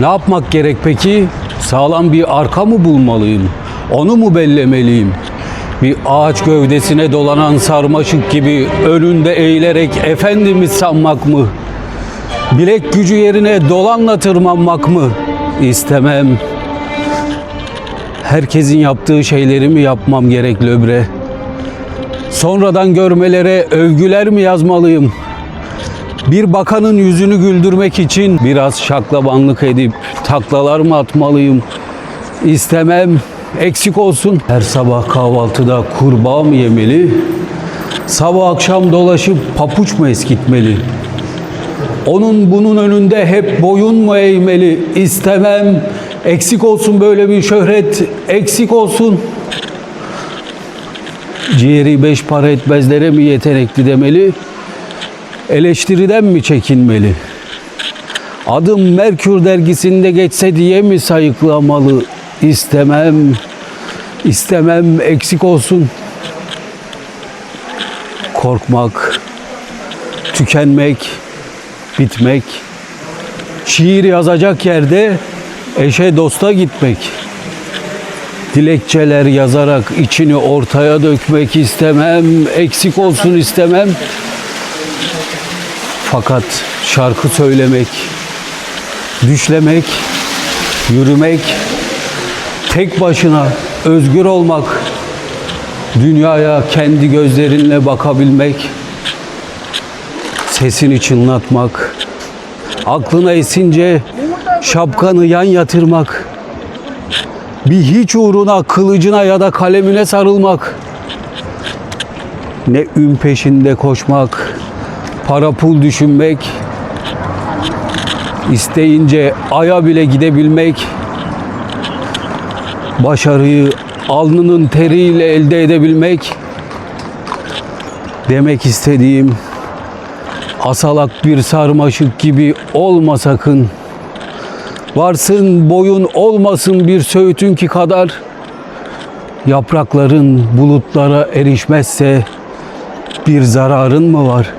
Ne yapmak gerek peki? Sağlam bir arka mı bulmalıyım? Onu mu bellemeliyim? Bir ağaç gövdesine dolanan sarmaşık gibi önünde eğilerek efendimiz sanmak mı? Bilek gücü yerine dolanla tırmanmak mı? İstemem. Herkesin yaptığı şeyleri mi yapmam gerek Löbre? Sonradan görmelere övgüler mi yazmalıyım? Bir bakanın yüzünü güldürmek için biraz şaklabanlık edip taklalar mı atmalıyım? İstemem, eksik olsun. Her sabah kahvaltıda kurbağa mı yemeli? Sabah akşam dolaşıp papuç mu eskitmeli? Onun bunun önünde hep boyun mu eğmeli? İstemem, eksik olsun böyle bir şöhret, eksik olsun. Ciğeri beş para etmezlere mi yetenekli demeli? Eleştiriden mi çekinmeli? Adım Merkür dergisinde geçse diye mi sayıklamalı? İstemem, istemem eksik olsun. Korkmak, tükenmek, bitmek, şiir yazacak yerde eşe dosta gitmek. Dilekçeler yazarak içini ortaya dökmek istemem, eksik olsun istemem. Fakat şarkı söylemek, düşlemek, yürümek, tek başına özgür olmak, dünyaya kendi gözlerinle bakabilmek, sesini çınlatmak, aklına esince şapkanı yan yatırmak, bir hiç uğruna kılıcına ya da kalemine sarılmak, ne ün peşinde koşmak, para pul düşünmek, isteyince aya bile gidebilmek, başarıyı alnının teriyle elde edebilmek, demek istediğim asalak bir sarmaşık gibi olma sakın. Varsın boyun olmasın bir söğütünki kadar, yaprakların bulutlara erişmezse bir zararın mı var?''